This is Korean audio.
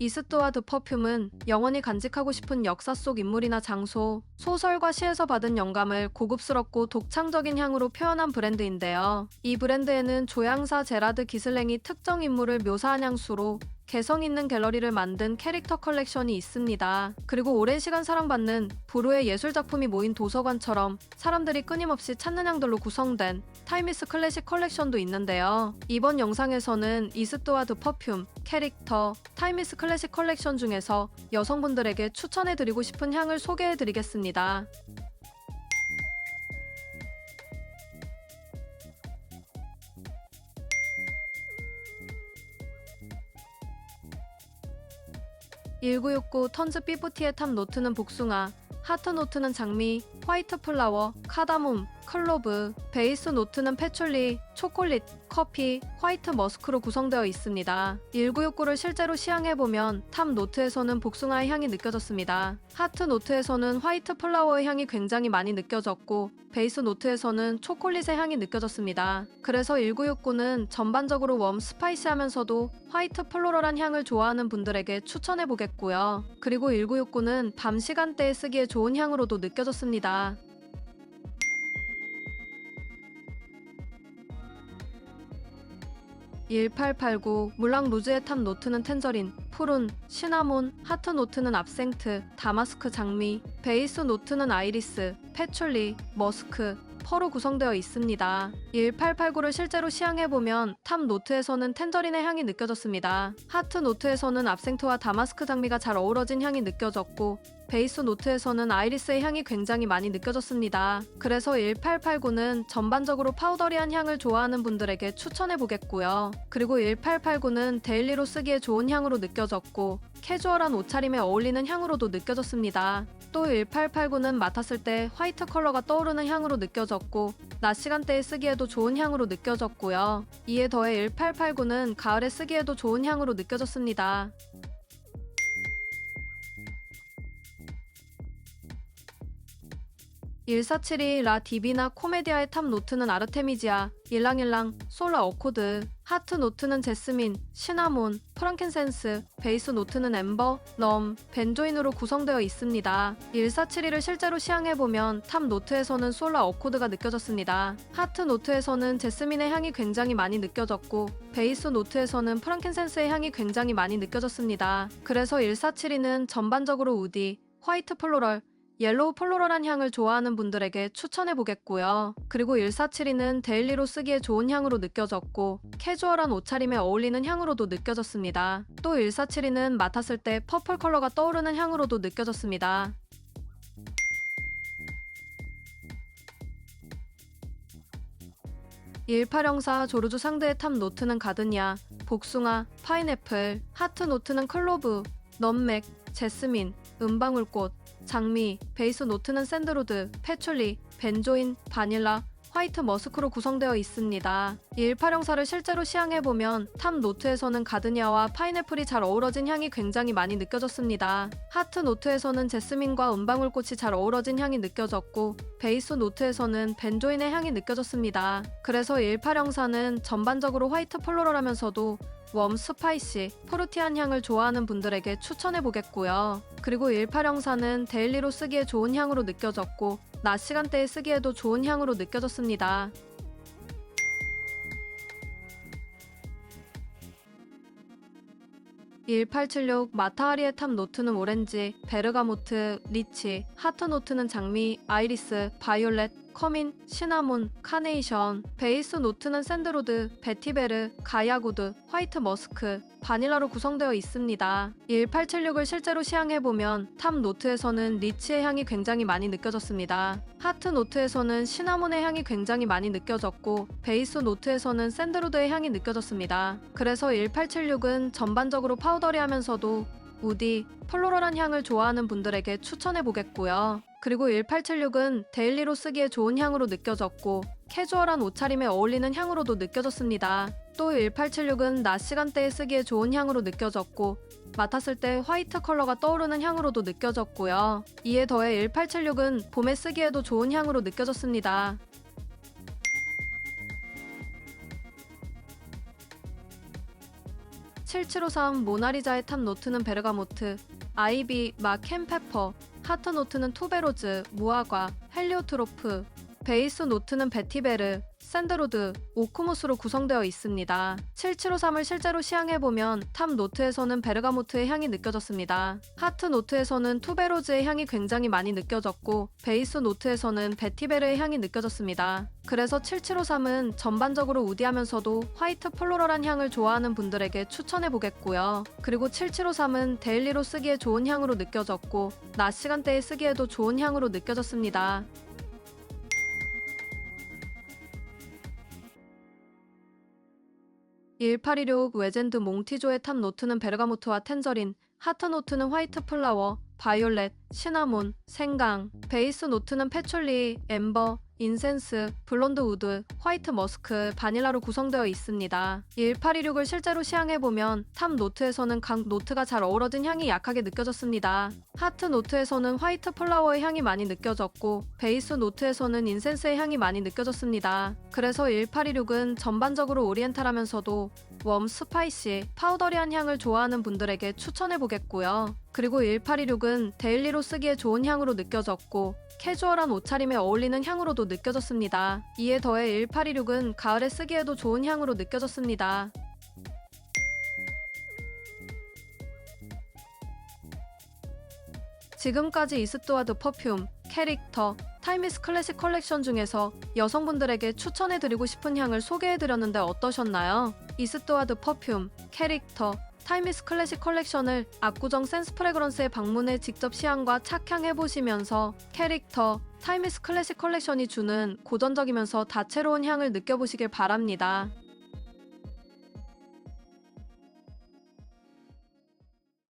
이스트와드 퍼퓸은 영원히 간직하고 싶은 역사 속 인물이나 장소, 소설과 시에서 받은 영감을 고급스럽고 독창적인 향으로 표현한 브랜드인데요. 이 브랜드에는 조향사 제라드 기슬랭이 특정 인물을 묘사한 향수로 개성 있는 갤러리를 만든 캐릭터 컬렉션이 있습니다. 그리고 오랜 시간 사랑받는 부르의 예술 작품이 모인 도서관처럼 사람들이 끊임없이 찾는 향들로 구성된 타이미스 클래식 컬렉션도 있는데요. 이번 영상에서는 이스트와드 퍼퓸, 캐릭터, 타이미스 클래식 컬렉션 중에서 여성분들에게 추천해드리고 싶은 향을 소개해드리겠습니다. (1969) 턴즈 삐부티의 탑 노트는 복숭아 하트 노트는 장미, 화이트 플라워, 카다몬, 클로브, 베이스 노트는 패출리, 초콜릿, 커피, 화이트 머스크로 구성되어 있습니다. 1969를 실제로 시향해보면 탑 노트에서는 복숭아의 향이 느껴졌습니다. 하트 노트에서는 화이트 플라워의 향이 굉장히 많이 느껴졌고 베이스 노트에서는 초콜릿의 향이 느껴졌습니다. 그래서 1969는 전반적으로 웜 스파이시하면서도 화이트 플로럴한 향을 좋아하는 분들에게 추천해보겠고요. 그리고 1969는 밤 시간대에 쓰기에 좋은 향으로도 느껴졌습니다. (1889) 물랑 루즈의 탑 노트는 텐저린, 푸른, 시나몬, 하트 노트는 압생트, 다마스크 장미, 베이스 노트는 아이리스, 패출리, 머스크, 퍼로 구성되어 있습니다. 1889를 실제로 시향해보면 탑 노트에서는 텐저린의 향이 느껴졌습니다. 하트 노트에서는 압생트와 다마스크 장미가 잘 어우러진 향이 느껴졌고 베이스 노트에서는 아이리스의 향이 굉장히 많이 느껴졌습니다. 그래서 1889는 전반적으로 파우더리한 향을 좋아하는 분들에게 추천해보겠고요. 그리고 1889는 데일리로 쓰기에 좋은 향으로 느껴졌고 캐주얼한 옷차림에 어울리는 향으로도 느껴졌습니다. 또 1889는 맡았을 때 화이트 컬러가 떠오르는 향으로 느껴졌고 낮 시간대에 쓰기에도 좋은 향으로 느껴졌고요. 이에 더해 1889는 가을에 쓰기에도 좋은 향으로 느껴졌습니다. (1472) 라 디비나 코메디아의 탑 노트는 아르테미지아, 일랑일랑, 솔라 어코드, 하트 노트는 제스민, 시나몬, 프랑켄센스, 베이스 노트는 엠버, 럼, 벤조인으로 구성되어 있습니다. 1472를 실제로 시향해보면 탑 노트에서는 솔라 어코드가 느껴졌습니다. 하트 노트에서는 제스민의 향이 굉장히 많이 느껴졌고 베이스 노트에서는 프랑켄센스의 향이 굉장히 많이 느껴졌습니다. 그래서 1472는 전반적으로 우디, 화이트 플로럴, 옐로우 폴로럴한 향을 좋아하는 분들에게 추천해 보겠고요. 그리고 1472는 데일리로 쓰기에 좋은 향으로 느껴졌고 캐주얼한 옷차림에 어울리는 향으로도 느껴졌습니다. 또 1472는 맡았을 때 퍼플 컬러가 떠오르는 향으로도 느껴졌습니다. 일파령사 조르주 상드의 탑 노트는 가드냐, 복숭아, 파인애플, 하트 노트는 클로브, 넘맥, 제스민, 은방울꽃, 장미, 베이스 노트는 샌드로드, 패출리, 벤조인, 바닐라, 화이트 머스크로 구성되어 있습니다. 이 18형사를 실제로 시향해보면 탑 노트에서는 가드니아와 파인애플이 잘 어우러진 향이 굉장히 많이 느껴졌습니다. 하트 노트에서는 제스민과 은방울꽃이 잘 어우러진 향이 느껴졌고 베이스 노트에서는 벤조인의 향이 느껴졌습니다. 그래서 18형사는 전반적으로 화이트 플로럴하면서도 웜 스파이시, 포르티한 향을 좋아하는 분들에게 추천해 보겠고요. 그리고 18형사는 데일리로 쓰기에 좋은 향으로 느껴졌고 낮 시간대에 쓰기에도 좋은 향으로 느껴졌습니다. (1876) 마타하리의 탑 노트는 오렌지, 베르가모트, 리치, 하트 노트는 장미, 아이리스, 바이올렛, 커민, 시나몬, 카네이션, 베이스 노트는 샌드로드, 베티베르, 가야구드, 화이트 머스크, 바닐라로 구성되어 있습니다. 1876을 실제로 시향해보면 탑 노트에서는 리치의 향이 굉장히 많이 느껴졌습니다. 하트 노트에서는 시나몬의 향이 굉장히 많이 느껴졌고 베이스 노트에서는 샌드로드의 향이 느껴졌습니다. 그래서 1876은 전반적으로 파우더리하면서도 우디, 펄로럴한 향을 좋아하는 분들에게 추천해 보겠고요. 그리고 1876은 데일리로 쓰기에 좋은 향으로 느껴졌고 캐주얼한 옷차림에 어울리는 향으로도 느껴졌습니다. 또 1876은 낮 시간대에 쓰기에 좋은 향으로 느껴졌고 맡았을 때 화이트 컬러가 떠오르는 향으로도 느껴졌고요. 이에 더해 1876은 봄에 쓰기에도 좋은 향으로 느껴졌습니다. 7753 모나리자의 탑 노트는 베르가모트, 아이비, 마켄페퍼, 하트 노트는 투베로즈, 무화과, 헬리오트로프, 베이스 노트는 베티베르, 샌드로드, 오쿠모스로 구성되어 있습니다. 7753을 실제로 시향해보면 탑 노트에서는 베르가모트의 향이 느껴졌습니다. 하트 노트에서는 투베로즈의 향이 굉장히 많이 느껴졌고 베이스 노트에서는 베티베르의 향이 느껴졌습니다. 그래서 7753은 전반적으로 우디하면서도 화이트 플로럴한 향을 좋아하는 분들에게 추천해보겠고요. 그리고 7753은 데일리로 쓰기에 좋은 향으로 느껴졌고 낮 시간대에 쓰기에도 좋은 향으로 느껴졌습니다. (1816) 외젠드 몽티조의 탑 노트는 베르가모트와 텐저린, 하트 노트는 화이트 플라워, 바이올렛, 시나몬, 생강, 베이스 노트는 패촐리, 엠버, 인센스, 블론드 우드, 화이트 머스크, 바닐라로 구성되어 있습니다. 1826을 실제로 시향해보면 탑 노트에서는 각 노트가 잘 어우러진 향이 약하게 느껴졌습니다. 하트 노트에서는 화이트 플라워의 향이 많이 느껴졌고 베이스 노트에서는 인센스의 향이 많이 느껴졌습니다. 그래서 1826은 전반적으로 오리엔탈하면서도 웜, 스파이시, 파우더리한 향을 좋아하는 분들에게 추천해보겠고요. 그리고 1826은 데일리로 쓰기에 좋은 향으로 느껴졌고 캐주얼한 옷차림에 어울리는 향으로도 느껴졌습니다. 이에 더해 1826은 가을에 쓰기에도 좋은 향으로 느껴졌습니다. 지금까지 이스트와드 퍼퓸, 캐릭터, 타이미스 클래식 컬렉션 중에서 여성분들에게 추천해드리고 싶은 향을 소개해드렸는데 어떠셨나요? 이스트와드 퍼퓸, 캐릭터, 타이미스 클래식 컬렉션을 압구정 센스 프레그런스에 방문해 직접 시향과 착향해 보시면서 캐릭터, 타이미스 클래식 컬렉션이 주는 고전적이면서 다채로운 향을 느껴보시길 바랍니다.